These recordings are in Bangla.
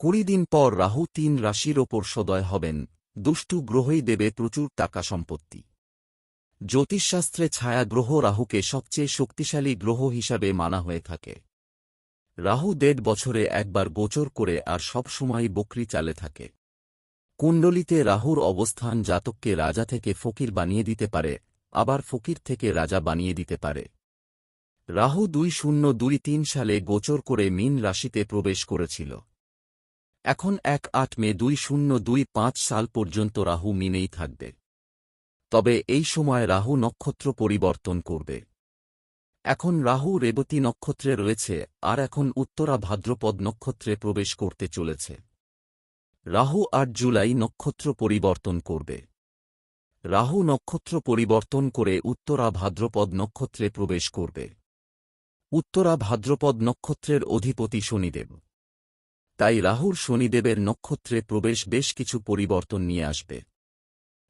কুড়ি দিন পর রাহু তিন রাশির ওপর সদয় হবেন, দুষ্টু গ্রহই দেবে প্রচুর টাকা সম্পত্তি। জ্যোতিষশাস্ত্রে ছায়া গ্রহ রাহুকে সবচেয়ে শক্তিশালী গ্রহ হিসাবে মানা হয়ে থাকে। রাহু দেড় বছরে একবার গোচর করে আর সব সময় বকরি চালে থাকে। কুণ্ডলিতে রাহুর অবস্থান জাতককে রাজা থেকে ফকির বানিয়ে দিতে পারে, আবার ফকির থেকে রাজা বানিয়ে দিতে পারে। রাহু দুই শূন্য দুই তিন সালে গোচর করে মীন রাশিতে প্রবেশ করেছিল। এখন এক আট মে দুই শূন্য দুই পাঁচ সাল পর্যন্ত রাহু মিনেই থাকবে। তবে এই সময় রাহু নক্ষত্র পরিবর্তন করবে। এখন রাহু রেবতী নক্ষত্রে রয়েছে, আর এখন উত্তরা ভাদ্রপদ নক্ষত্রে প্রবেশ করতে চলেছে। রাহু আট জুলাই নক্ষত্র পরিবর্তন করবে। রাহু নক্ষত্র পরিবর্তন করে উত্তরা ভাদ্রপদ নক্ষত্রে প্রবেশ করবে। উত্তরা ভাদ্রপদ নক্ষত্রের অধিপতি শনিদেব। তাই রাহুর শনিদেবের নক্ষত্রে প্রবেশ বেশ কিছু পরিবর্তন নিয়ে আসবে।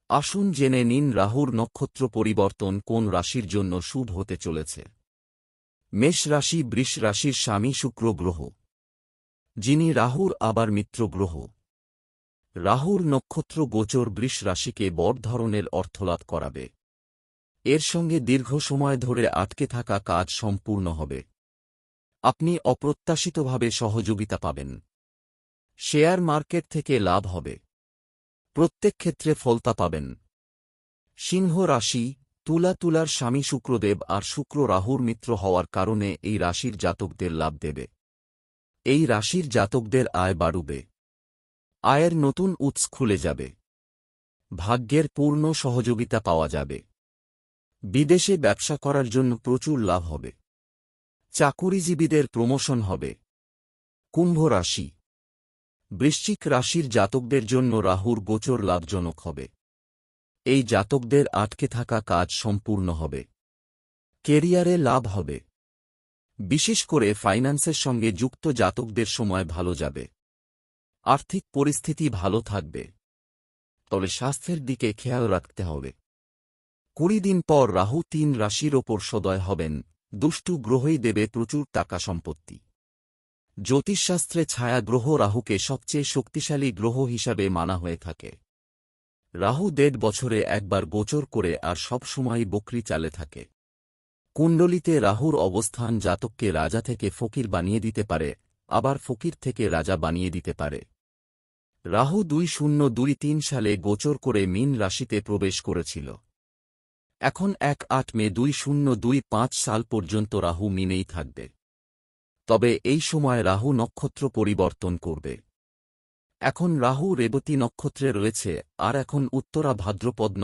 আসুন জেনে নিন রাহুর নক্ষত্র পরিবর্তন কোন রাশির জন্য শুভ হতে চলেছে। মেষ রাশি, বৃষ রাশির স্বামী, শুক্র, গ্রহ। যিনি রাহুর আবার মিত্র গ্রহ। রাহুর নক্ষত্র গোচর বৃষ রাশিকে বড় ধরনের অর্থলাভ করাবে। এর সঙ্গে দীর্ঘ সময় ধরে আটকে থাকা কাজ সম্পূর্ণ হবে। আপনি অপ্রত্যাশিতভাবে সহযোগিতা পাবেন। শেয়ার মার্কেট থেকে লাভ হবে। প্রত্যেক ক্ষেত্রে ফলতা পাবেন। সিংহ রাশি, তুলা তুলার স্বামী শুক্রদেব আর শুক্র রাহুর মিত্র হওয়ার কারণে এই রাশির জাতকদের লাভ দেবে। এই রাশির জাতকদের আয় বাড়ুবে। আয়ের নতুন উৎস খুলে যাবে। ভাগ্যের পূর্ণ সহযোগিতা পাওয়া যাবে। বিদেশে ব্যবসা করার জন্য প্রচুর লাভ হবে। চাকুরিজীবীদের প্রমোশন হবে। কুম্ভ রাশি বৃশ্চিক রাশির জাতকদের জন্য রাহুর গোচর লাভজনক হবে। এই জাতকদের আটকে থাকা কাজ সম্পূর্ণ হবে। কেরিয়ারে লাভ হবে। বিশেষ করে ফাইন্যান্সের সঙ্গে যুক্ত জাতকদের সময় ভালো যাবে। আর্থিক পরিস্থিতি ভালো থাকবে। তবে স্বাস্থ্যের দিকে খেয়াল রাখতে হবে। কুড়ি দিন পর রাহু তিন রাশির ওপর সদয় হবেন। দুষ্টু গ্রহই দেবে প্রচুর টাকা সম্পত্তি। জ্যোতিষশাস্ত্রে ছায়া গ্রহ রাহুকে সবচেয়ে শক্তিশালী গ্রহ হিসাবে মানা হয়ে থাকে। রাহু দেড় বছরে একবার গোচর করে আর সব সময় বকরি চালে থাকে। কুণ্ডলিতে রাহুর অবস্থান জাতককে রাজা থেকে ফকির বানিয়ে দিতে পারে, আবার ফকির থেকে রাজা বানিয়ে দিতে পারে। রাহু দুই শূন্য দুই তিন সালে গোচর করে মিন রাশিতে প্রবেশ করেছিল। এখন এক আট মে দুই শূন্য দুই পাঁচ সাল পর্যন্ত রাহু মিনেই থাকবে। তবে এই সময় রাহু নক্ষত্র পরিবর্তন করবে। এখন রাহু রেবতী নক্ষত্রে রয়েছে, আর এখন উত্তরা ভাদ্রপদ